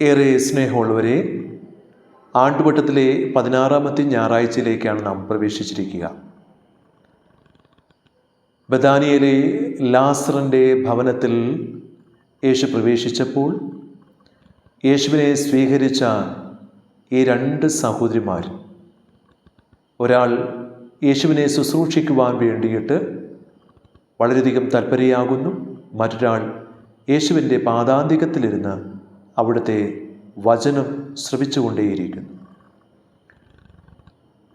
ഏറെ സ്നേഹമുള്ളവരെ ആണ്ടുവട്ടത്തിലെ പതിനാറാമത്തെ ഞായറാഴ്ചയിലേക്കാണ് നാം പ്രവേശിച്ചിരിക്കുക. ബദാനിയയിലെ ലാസറിന്റെ ഭവനത്തിൽ യേശു പ്രവേശിച്ചപ്പോൾ യേശുവിനെ സ്വീകരിച്ച ഈ രണ്ട് സഹോദരിമാർ ഒരാൾ യേശുവിനെ ശുശ്രൂഷിക്കുവാൻ വേണ്ടിയിട്ട് വളരെയധികം തൽപരയാകുന്നു മറ്റൊരാൾ യേശുവിന്റെ പാദാന്തികത്തിലിരുന്ന് അവിടുത്തെ വചനം ശ്രവിച്ചുകൊണ്ടേയിരിക്കുന്നു.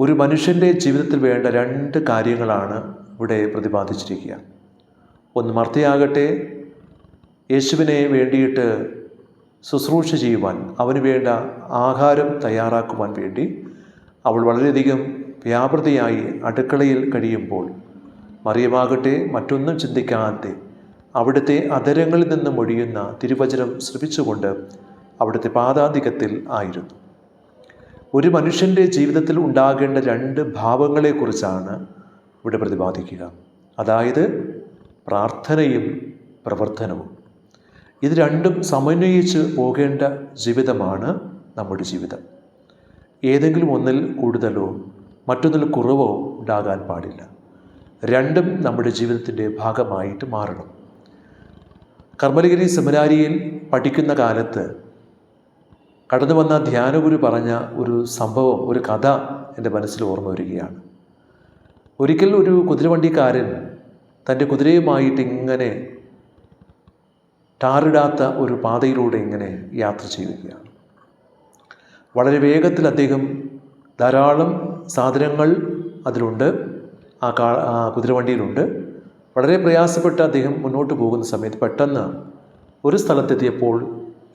ഒരു മനുഷ്യന്റെ ജീവിതത്തിൽ വേണ്ട രണ്ട് കാര്യങ്ങളാണ് ഇവിടെ പ്രതിപാദിച്ചിരിക്കുക. ഒന്ന് മർത്തയാകട്ടെ യേശുവിനെ വേണ്ടിയിട്ട് ശുശ്രൂഷ ചെയ്യുവാൻ അവന് വേണ്ട ആഹാരം തയ്യാറാക്കുവാൻ വേണ്ടി അവൾ വളരെയധികം വ്യാപൃതിയായി അടുക്കളയിൽ കഴിയുമ്പോൾ മറിയമാകട്ടെ മറ്റൊന്നും ചിന്തിക്കാതെ അവിടുത്തെ അതരങ്ങളിൽ നിന്ന് മൊഴിയുന്ന തിരുവചനം ശ്രമിച്ചുകൊണ്ട് അവിടുത്തെ പാതാധികത്തിൽ ആയിരുന്നു. ഒരു മനുഷ്യന്റെ ജീവിതത്തിൽ ഉണ്ടാകേണ്ട രണ്ട് ഭാവങ്ങളെക്കുറിച്ചാണ് ഇവിടെ പ്രതിപാദിക്കുക. അതായത് പ്രാർത്ഥനയും പ്രവർത്തനവും. ഇത് രണ്ടും സമന്വയിച്ച് പോകേണ്ട ജീവിതമാണ് നമ്മുടെ ജീവിതം. ഏതെങ്കിലും ഒന്നിൽ കൂടുതലോ മറ്റൊന്നിൽ കുറവോ ഉണ്ടാകാൻ പാടില്ല. രണ്ടും നമ്മുടെ ജീവിതത്തിന്റെ ഭാഗമായിട്ട് മാറണം. കർമ്മലഗിരി സെമിനാരിയിൽ പഠിക്കുന്ന കാലത്ത് കടന്നു വന്ന ധ്യാനഗുരു പറഞ്ഞ ഒരു സംഭവം ഒരു കഥ എന്റെ മനസ്സിൽ ഓർമ്മ വരികയാണ്. ഒരിക്കൽ ഒരു കുതിരവണ്ടിക്കാരൻ തന്റെ കുതിരയുമായിട്ട് ഇങ്ങനെ ടാറിടാത്ത ഒരു പാതയിലൂടെ ഇങ്ങനെ യാത്ര ചെയ്യുകയാണ്. വളരെ വേഗത്തിൽ അദ്ദേഹം ധാരാളം സാധനങ്ങൾ അതിലുണ്ട് ആ കാ കുതിരവണ്ടിയിലുണ്ട്. വളരെ പ്രയാസപ്പെട്ട് അദ്ദേഹം മുന്നോട്ട് പോകുന്ന സമയത്ത് പെട്ടെന്ന് ഒരു സ്ഥലത്തെത്തിയപ്പോൾ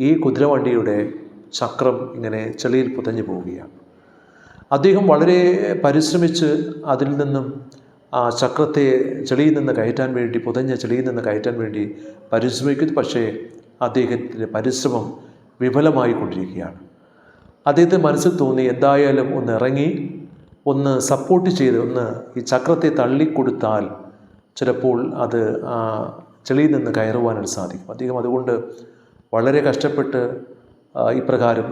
ഈ കുതിരവണ്ടിയുടെ ചക്രം ഇങ്ങനെ ചെളിയിൽ പുതഞ്ഞു പോവുകയാണ്. അദ്ദേഹം വളരെ പരിശ്രമിച്ച് അതിൽ നിന്നും ആ ചക്രത്തെ ചെളിയിൽ നിന്ന് കയറ്റാൻ വേണ്ടി പുതഞ്ഞ ചെളിയിൽ നിന്ന് കയറ്റാൻ വേണ്ടി പരിശ്രമിക്കുന്നു. പക്ഷേ അദ്ദേഹത്തിന്റെ പരിശ്രമം വിഫലമായി കൊണ്ടിരിക്കുകയാണ് അദ്ദേഹത്തെ മനസ്സിൽ തോന്നി എന്തായാലും ഒന്ന് ഇറങ്ങി ഒന്ന് സപ്പോർട്ട് ചെയ്ത് ഒന്ന് ഈ ചക്രത്തെ തള്ളിക്കൊടുത്താൽ ചിലപ്പോൾ അത് ചെളിയിൽ നിന്ന് കയറുവാനായിട്ട് സാധിക്കും. അദ്ദേഹം അതുകൊണ്ട് വളരെ കഷ്ടപ്പെട്ട് ഇപ്രകാരം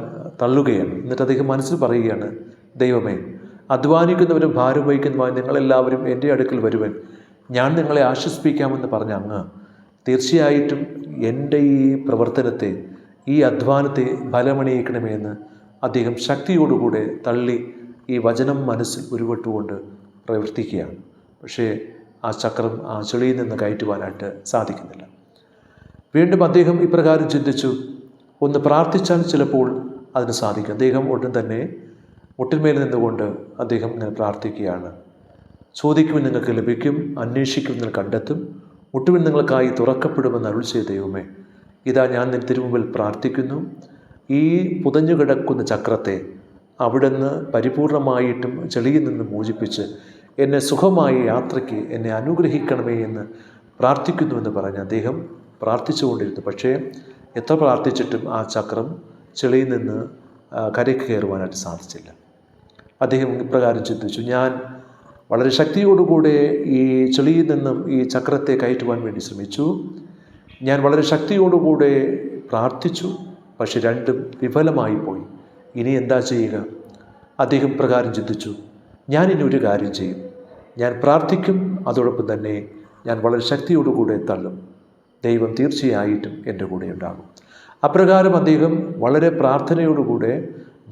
തള്ളുകയാണ്. എന്നിട്ട് അദ്ദേഹം മനസ്സിൽ പറയുകയാണ് ദൈവമേ അധ്വാനിക്കുന്നവരും ഭാരം വഹിക്കുന്നവരും നിങ്ങളെല്ലാവരും എന്റെ അടുക്കൽ വരുവൻ ഞാൻ നിങ്ങളെ ആശ്വസിപ്പിക്കാമെന്ന് പറഞ്ഞ അങ്ങ് തീർച്ചയായിട്ടും എന്റെ ഈ പ്രവർത്തനത്തെ ഈ അധ്വാനത്തെ ഫലമണിയിക്കണമേ എന്ന് അദ്ദേഹം ശക്തിയോടുകൂടെ തള്ളി ഈ വചനം മനസ്സിൽ ഉരുവിട്ടുകൊണ്ട് പ്രവർത്തിക്കുകയാണ്. പക്ഷേ ആ ചക്രം ആ ചെളിയിൽ നിന്ന് കയറ്റുവാനായിട്ട് സാധിക്കുന്നില്ല. വീണ്ടും അദ്ദേഹം ഇപ്രകാരം ചിന്തിച്ചു ഒന്ന് പ്രാർത്ഥിച്ചാൽ ചിലപ്പോൾ അതിന് സാധിക്കും. അദ്ദേഹം ഉടൻ തന്നെ മുട്ടിന്മേൽ നിന്നുകൊണ്ട് അദ്ദേഹം ഇങ്ങനെ പ്രാർത്ഥിക്കുകയാണ്. ചോദിക്കുമെന്ന് നിങ്ങൾക്ക് ലഭിക്കും അന്വേഷിക്കും നിങ്ങൾ കണ്ടെത്തും. മുട്ടുവിൽ നിങ്ങൾക്കായി തുറക്കപ്പെടുമെന്ന് അരുൾ ചെയ്ത ദൈവമേ ഇതാ ഞാൻ നിൻ തിരുമുമ്പിൽ പ്രാർത്ഥിക്കുന്നു. ഈ പുതഞ്ഞു കിടക്കുന്ന ചക്രത്തെ അവിടുന്ന് പരിപൂർണമായിട്ടും ചെളിയിൽ നിന്ന് മോചിപ്പിച്ച് എന്നെ സുഖമായ യാത്രയ്ക്ക് എന്നെ അനുഗ്രഹിക്കണമേ എന്ന് പ്രാർത്ഥിക്കുന്നുവെന്ന് പറഞ്ഞ് അദ്ദേഹം പ്രാർത്ഥിച്ചുകൊണ്ടിരുന്നു. പക്ഷേ എത്ര പ്രാർത്ഥിച്ചിട്ടും ആ ചക്രം ചെളിയിൽ നിന്ന് കരയ്ക്ക് കയറുവാനായിട്ട് സാധിച്ചില്ല. അദ്ദേഹം ഇപ്രകാരം ചിന്തിച്ചു ഞാൻ വളരെ ശക്തിയോടുകൂടെ ഈ ചെളിയിൽ നിന്നും ഈ ചക്രത്തെ കയറ്റുവാൻ വേണ്ടി ശ്രമിച്ചു. ഞാൻ വളരെ ശക്തിയോടുകൂടെ പ്രാർത്ഥിച്ചു പക്ഷെ രണ്ടും വിഫലമായി പോയി. ഇനി എന്താ ചെയ്യുക? അദ്ദേഹം പ്രകാരം ചിന്തിച്ചു ഞാൻ ഇനി ഒരു കാര്യം ചെയ്യും. ഞാൻ പ്രാർത്ഥിക്കും അതോടൊപ്പം തന്നെ ഞാൻ വളരെ ശക്തിയോടുകൂടെ തള്ളും. ദൈവം തീർച്ചയായിട്ടും എന്റെ കൂടെ ഉണ്ടാകും. അപ്രകാരം അദ്ദേഹം വളരെ പ്രാർത്ഥനയോടുകൂടെ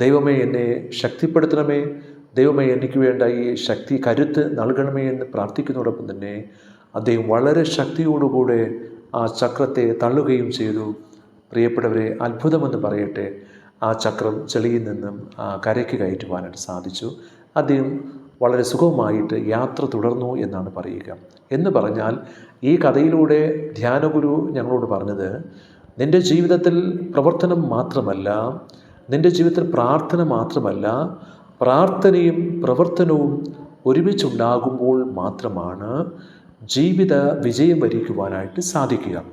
ദൈവമേ എന്നെ ശക്തിപ്പെടുത്തണമേ. ദൈവമേ എനിക്ക് വേണ്ട ഈ ശക്തി കരുത്ത് നൽകണമേ എന്ന് പ്രാർത്ഥിക്കുന്നതോടൊപ്പം തന്നെ അദ്ദേഹം വളരെ ശക്തിയോടുകൂടെ ആ ചക്രത്തെ തള്ളുകയും ചെയ്തു. പ്രിയപ്പെട്ടവരെ അത്ഭുതമെന്ന് പറയട്ടെ ആ ചക്രം ചെളിയിൽ നിന്നും കരയ്ക്ക് കയറ്റുവാനായിട്ട് സാധിച്ചു. അദ്ദേഹം വളരെ സുഖമായിട്ട് യാത്ര തുടർന്നു എന്നാണ് പറയുക. എന്ന് പറഞ്ഞാൽ ഈ കഥയിലൂടെ ധ്യാനഗുരു ഞങ്ങളോട് പറഞ്ഞത് നിന്റെ ജീവിതത്തിൽ പ്രവർത്തനം മാത്രമല്ല നിന്റെ ജീവിതത്തിൽ പ്രാർത്ഥന മാത്രമല്ല പ്രാർത്ഥനയും പ്രവർത്തനവും ഒരുമിച്ചുണ്ടാകുമ്പോൾ മാത്രമാണ് ജീവിത വിജയം വരിക്കുവാനായിട്ട് സാധിക്കുക.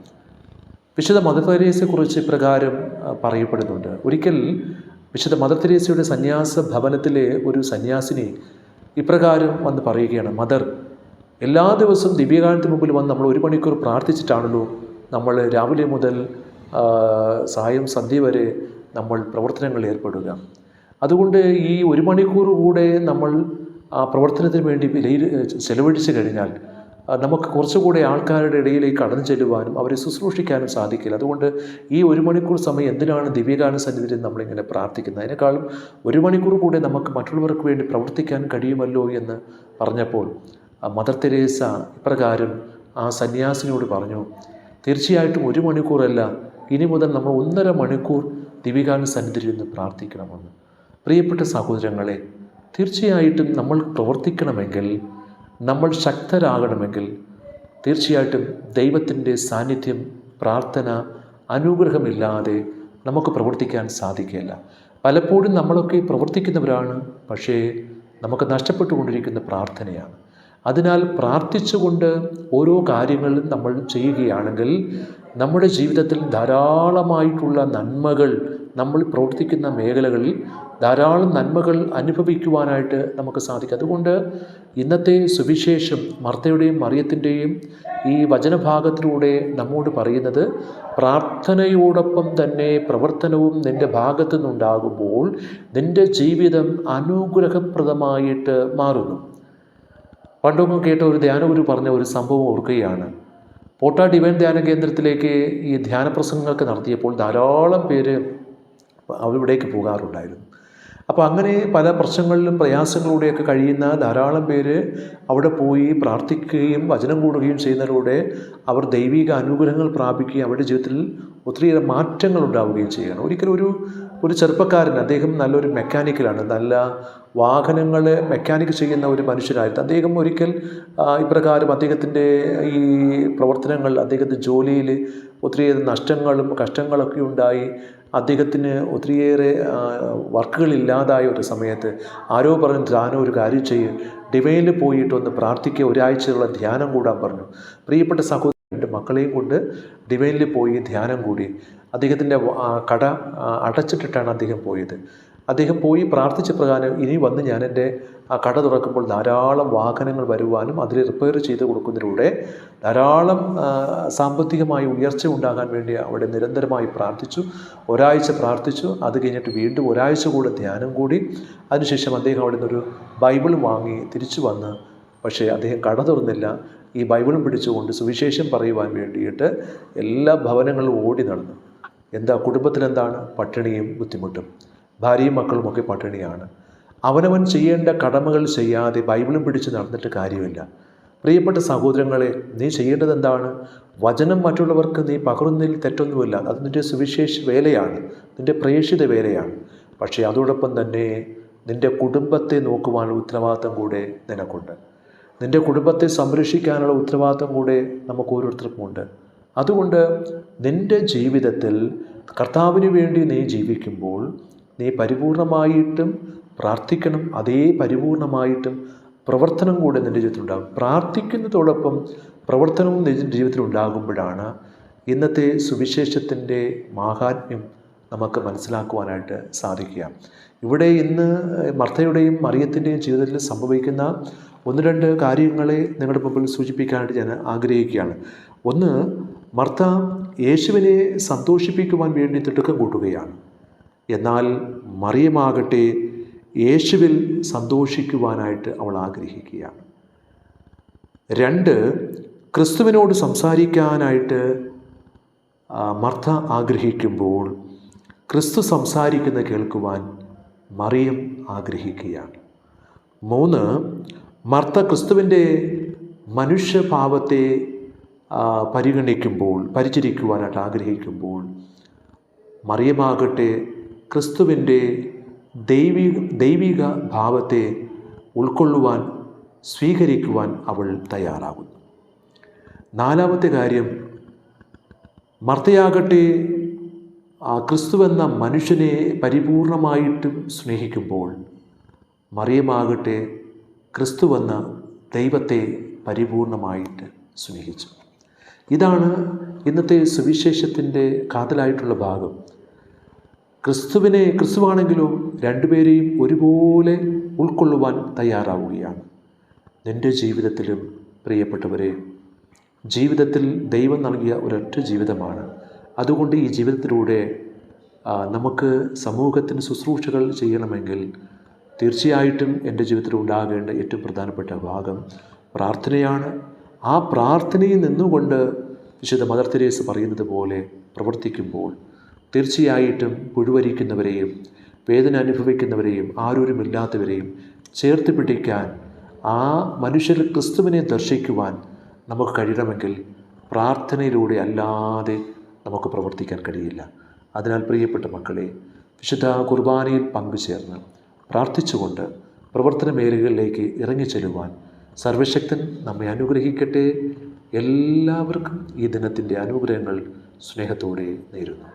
വിശുദ്ധ മദർ തെരേസയെക്കുറിച്ച് ഇപ്രകാരം പറയപ്പെടുന്നുണ്ട്. ഒരിക്കൽ വിശുദ്ധ മദർ തെരേസയുടെ സന്യാസ ഭവനത്തിലെ ഒരു സന്യാസിനി ഇപ്രകാരം വന്ന് പറയുകയാണ് മദർ എല്ലാ ദിവസവും ദിവ്യകാലത്തിന് മുമ്പിൽ വന്ന് നമ്മൾ ഒരു മണിക്കൂർ പ്രാർത്ഥിച്ചിട്ടാണല്ലോ നമ്മൾ രാവിലെ മുതൽ സായം സന്ധ്യ വരെ നമ്മൾ പ്രവർത്തനങ്ങളിൽ ഏർപ്പെടുക. അതുകൊണ്ട് ഈ ഒരു മണിക്കൂർ കൂടെ നമ്മൾ ആ പ്രവർത്തനത്തിന് വേണ്ടി വിലയിൽ ചെലവഴിച്ചു കഴിഞ്ഞാൽ നമുക്ക് കുറച്ചുകൂടി ആൾക്കാരുടെ ഇടയിലേക്ക് കടന്നു ചെല്ലുവാനും അവരെ ശുശ്രൂഷിക്കാനും സാധിക്കില്ല. അതുകൊണ്ട് ഈ ഒരു മണിക്കൂർ സമയം എന്തിനാണ് ദിവ്യഗാന സന്നിധിയിൽ നമ്മളിങ്ങനെ പ്രാർത്ഥിക്കുന്നത്? അതിനേക്കാളും ഒരു മണിക്കൂർ കൂടെ നമുക്ക് മറ്റുള്ളവർക്ക് വേണ്ടി പ്രവർത്തിക്കാൻ കഴിയുമല്ലോ എന്ന് പറഞ്ഞപ്പോൾ മദർ തെരേസ ഇപ്രകാരം ആ സന്യാസിനോട് പറഞ്ഞു തീർച്ചയായിട്ടും ഒരു മണിക്കൂറല്ല ഇനി മുതൽ നമ്മൾ ഒന്നര മണിക്കൂർ ദിവ്യഗാന സന്നിധിയിൽ നിന്ന് പ്രാർത്ഥിക്കണമെന്ന്. പ്രിയപ്പെട്ട സഹോദരങ്ങളെ തീർച്ചയായിട്ടും നമ്മൾ പ്രവർത്തിക്കണമെങ്കിൽ നമ്മൾ ശക്തരാകണമെങ്കിൽ തീർച്ചയായിട്ടും ദൈവത്തിന്റെ സാന്നിധ്യം പ്രാർത്ഥന അനുഗ്രഹമില്ലാതെ നമുക്ക് പ്രവർത്തിക്കാൻ സാധിക്കില്ല പലപ്പോഴും നമ്മളൊക്കെ പ്രവർത്തിക്കുന്നവരാണ് പക്ഷേ നമുക്ക് നഷ്ടപ്പെട്ടുകൊണ്ടിരിക്കുന്ന പ്രാർത്ഥനയാണ്. അതിനാൽ പ്രാർത്ഥിച്ചുകൊണ്ട് ഓരോ കാര്യങ്ങളും നമ്മൾ ചെയ്യുകയാണെങ്കിൽ നമ്മുടെ ജീവിതത്തിൽ ധാരാളമായിട്ടുള്ള നന്മകൾ നമ്മൾ പ്രവർത്തിക്കുന്ന മേഖലകളിൽ ധാരാളം നന്മകൾ അനുഭവിക്കുവാനായിട്ട് നമുക്ക് സാധിക്കും. അതുകൊണ്ട് ഇന്നത്തെ സുവിശേഷം മർത്തയുടെയും മറിയത്തിന്റെയും ഈ വചനഭാഗത്തിലൂടെ നമ്മോട് പറയുന്നത് പ്രാർത്ഥനയോടൊപ്പം തന്നെ പ്രവർത്തനവും നിന്റെ ഭാഗത്തു നിന്നുണ്ടാകുമ്പോൾ നിന്റെ ജീവിതം അനുഗ്രഹപ്രദമായിട്ട് മാറുന്നു. പണ്ടൊന്നും കേട്ട ഒരു ധ്യാനഗുരു പറഞ്ഞ ഒരു സംഭവം ഓർക്കുകയാണ്. പോട്ട ഡിവൈൻ ധ്യാന കേന്ദ്രത്തിലേക്ക് ഈ ധ്യാന പ്രസംഗങ്ങളൊക്കെ നടത്തിയപ്പോൾ ധാരാളം പേര് അവിടേക്ക് പോകാറുണ്ടായിരുന്നു. അപ്പോൾ അങ്ങനെ പല പ്രശ്നങ്ങളിലും പ്രയാസങ്ങളിലൂടെയൊക്കെ കഴിയുന്ന ധാരാളം പേര് അവിടെ പോയി പ്രാർത്ഥിക്കുകയും വചനം കൂടുകയും ചെയ്യുന്നതിലൂടെ അവർ ദൈവിക അനുഗ്രഹങ്ങൾ പ്രാപിക്കുകയും അവരുടെ ജീവിതത്തിൽ ഒത്തിരിയേറെ മാറ്റങ്ങൾ ഉണ്ടാവുകയും ചെയ്യുകയാണ്. ഒരിക്കലും ഒരു ഒരു ചെറുപ്പക്കാരൻ അദ്ദേഹം നല്ലൊരു മെക്കാനിക്കലാണ് നല്ല വാഹനങ്ങൾ മെക്കാനിക് ചെയ്യുന്ന ഒരു മനുഷ്യരായിരുന്നു അദ്ദേഹം ഒരിക്കൽ ഇപ്രകാരം അദ്ദേഹത്തിന്റെ ഈ പ്രവർത്തനങ്ങൾ അദ്ദേഹത്തിന്റെ ജോലിയിൽ ഒത്തിരിയേറെ നഷ്ടങ്ങളും കഷ്ടങ്ങളൊക്കെ ഉണ്ടായി. അദ്ദേഹത്തിന് ഒത്തിരിയേറെ വർക്കുകൾ ഇല്ലാതായ ഒരു സമയത്ത് ആരോ പറഞ്ഞു താനോ ഒരു കാര്യം ചെയ്യും. ഡിവൈനിൽ പോയിട്ട് ഒന്ന് പ്രാർത്ഥിക്കുക ഒരാഴ്ചയുള്ള ധ്യാനം കൂടാൻ പറഞ്ഞു. പ്രിയപ്പെട്ട സഹോദരൻ മക്കളെയും കൊണ്ട് ഡിവൈനിൽ പോയി ധ്യാനം കൂടി. അദ്ദേഹത്തിന്റെ കട അടച്ചിട്ടിട്ടാണ് അദ്ദേഹം പോയത്. അദ്ദേഹം പോയി പ്രാർത്ഥിച്ച പ്രകാരം ഇനി വന്ന് ഞാൻ എന്റെ ആ കട തുറക്കുമ്പോൾ ധാരാളം വാഹനങ്ങൾ വരുവാനും അതിൽ റിപ്പയർ ചെയ്ത് കൊടുക്കുന്നതിലൂടെ ധാരാളം സാമ്പത്തികമായി ഉയർച്ച ഉണ്ടാകാൻ വേണ്ടി അവിടെ നിരന്തരമായി പ്രാർത്ഥിച്ചു ഒരാഴ്ച പ്രാർത്ഥിച്ചു. അത് കഴിഞ്ഞിട്ട് വീണ്ടും ഒരാഴ്ച കൂടെ ധ്യാനം കൂടി. അതിനുശേഷം അദ്ദേഹം അവിടെ നിന്നൊരു ബൈബിൾ വാങ്ങി തിരിച്ചു വന്ന്. പക്ഷേ അദ്ദേഹം കട തുറന്നില്ല. ഈ ബൈബിളും പിടിച്ചുകൊണ്ട് സുവിശേഷം പറയുവാൻ വേണ്ടിയിട്ട് എല്ലാ ഭവനങ്ങളും ഓടി നടന്നു. എന്താ കുടുംബത്തിലെന്താണ്? പട്ടിണിയും ബുദ്ധിമുട്ടും. ഭാര്യയും മക്കളുമൊക്കെ പട്ടിണിയാണ്. അവനവൻ ചെയ്യേണ്ട കടമകൾ ചെയ്യാതെ ബൈബിളും പിടിച്ച് നടന്നിട്ട് കാര്യമില്ല. പ്രിയപ്പെട്ട സഹോദരങ്ങളെ നീ ചെയ്യേണ്ടത് എന്താണ്? വചനം മറ്റുള്ളവർക്ക് നീ പകർന്നതിൽ തെറ്റൊന്നുമില്ല. അത് നിന്റെ സുവിശേഷ വേലയാണ്. നിന്റെ പ്രേക്ഷിത വേലയാണ്. പക്ഷേ അതോടൊപ്പം തന്നെ നിന്റെ കുടുംബത്തെ നോക്കുവാനുള്ള ഉത്തരവാദിത്തം കൂടെ നിനക്കുണ്ട്. നിന്റെ കുടുംബത്തെ സംരക്ഷിക്കാനുള്ള ഉത്തരവാദിത്തം കൂടെ നമുക്ക് ഓരോരുത്തർക്കുമുണ്ട് അതുകൊണ്ട് നിന്റെ ജീവിതത്തിൽ കർത്താവിന് വേണ്ടി നീ ജീവിക്കുമ്പോൾ നീ പരിപൂർണമായിട്ടും പ്രാർത്ഥിക്കണം അതേ പരിപൂർണമായിട്ടും പ്രവർത്തനം കൂടെ നിന്റെ ജീവിതത്തിൽ ഉണ്ടാകും പ്രാർത്ഥിക്കുന്നതോടൊപ്പം പ്രവർത്തനവും നിന്റെ ജീവിതത്തിൽ ഉണ്ടാകുമ്പോഴാണ് ഇന്നത്തെ സുവിശേഷത്തിന്റെ മാഹാത്മ്യം നമുക്ക് മനസ്സിലാക്കുവാനായിട്ട് സാധിക്കുക. ഇവിടെ ഇന്ന് മർത്തയുടെയും മറിയത്തിന്റെയും ജീവിതത്തിൽ സംഭവിക്കുന്ന ഒന്ന് രണ്ട് കാര്യങ്ങളെ നിങ്ങളുടെ മുമ്പിൽ സൂചിപ്പിക്കാനായിട്ട് ഞാൻ ആഗ്രഹിക്കുകയാണ്. ഒന്ന് മർത്ത യേശുവിനെ സന്തോഷിപ്പിക്കുവാൻ വേണ്ടി തിടുക്കം കൂട്ടുകയാണ്. എന്നാൽ മറിയമാകട്ടെ യേശുവിൽ സന്തോഷിക്കുവാനായിട്ട് അവൾ ആഗ്രഹിക്കുകയാണ്. രണ്ട് ക്രിസ്തുവിനോട് സംസാരിക്കാനായിട്ട് മർത്ത ആഗ്രഹിക്കുമ്പോൾ ക്രിസ്തു സംസാരിക്കുന്ന കേൾക്കുവാൻ മറിയം ആഗ്രഹിക്കുകയാണ്. മൂന്ന് മർത്ത ക്രിസ്തുവിന്റെ മനുഷ്യഭാവത്തെ പരിഗണിക്കുമ്പോൾ പരിചരിക്കുവാനായിട്ട് ആഗ്രഹിക്കുമ്പോൾ മറിയമാകട്ടെ ക്രിസ്തുവിന്റെ ദൈവിക ദൈവിക ഭാവത്തെ ഉൾക്കൊള്ളുവാൻ സ്വീകരിക്കുവാൻ അവൾ തയ്യാറാകുന്നു. നാലാമത്തെ കാര്യം മർത്തയാകട്ടെ ക്രിസ്തുവെന്ന മനുഷ്യനെ പരിപൂർണമായിട്ടും സ്നേഹിക്കുമ്പോൾ മറിയമാകട്ടെ ക്രിസ്തുവെന്ന ദൈവത്തെ പരിപൂർണമായിട്ട് സ്നേഹിച്ചു. ഇതാണ് ഇന്നത്തെ സുവിശേഷത്തിന്റെ കാതലായിട്ടുള്ള ഭാഗം. ക്രിസ്തുവിനെ ക്രിസ്തുവാണെങ്കിലോ രണ്ടുപേരെയും ഒരുപോലെ ഉൾക്കൊള്ളുവാൻ തയ്യാറാവുകയാണ്. നിന്റെ ജീവിതത്തിലും പ്രിയപ്പെട്ടവരെ ജീവിതത്തിൽ ദൈവം നൽകിയ ഒരൊറ്റ ജീവിതമാണ്. അതുകൊണ്ട് ഈ ജീവിതത്തിലൂടെ നമുക്ക് സമൂഹത്തിന് ശുശ്രൂഷകൾ ചെയ്യണമെങ്കിൽ തീർച്ചയായിട്ടും എന്റെ ജീവിതത്തിൽ ഉണ്ടാകേണ്ട ഏറ്റവും പ്രധാനപ്പെട്ട ഭാഗം പ്രാർത്ഥനയാണ്. ആ പ്രാർത്ഥനയിൽ നിന്നുകൊണ്ട് വിശുദ്ധ മദർ തെരേസ് പറയുന്നത് പോലെ പ്രവർത്തിക്കുമ്പോൾ തീർച്ചയായിട്ടും പുഴുവരിക്കുന്നവരെയും വേദന അനുഭവിക്കുന്നവരെയും ആരോരുമില്ലാത്തവരെയും ചേർത്ത് പിടിക്കാൻ ആ മനുഷ്യർ ക്രിസ്തുവിനെ ദർശിക്കുവാൻ നമുക്ക് കഴിയണമെങ്കിൽ പ്രാർത്ഥനയിലൂടെ അല്ലാതെ നമുക്ക് പ്രവർത്തിക്കാൻ കഴിയില്ല. അതിനാൽ പ്രിയപ്പെട്ട മക്കളെ വിശുദ്ധ കുർബാനയിൽ പങ്കുചേർന്ന് പ്രാർത്ഥിച്ചുകൊണ്ട് പ്രവർത്തന മേഖലകളിലേക്ക് ഇറങ്ങിച്ചെല്ലുവാൻ സർവശക്തൻ നമ്മെ അനുഗ്രഹിക്കട്ടെ. എല്ലാവർക്കും ഈ ദിനത്തിന്റെ അനുഗ്രഹങ്ങൾ സ്നേഹത്തോടെ നേരുന്നു.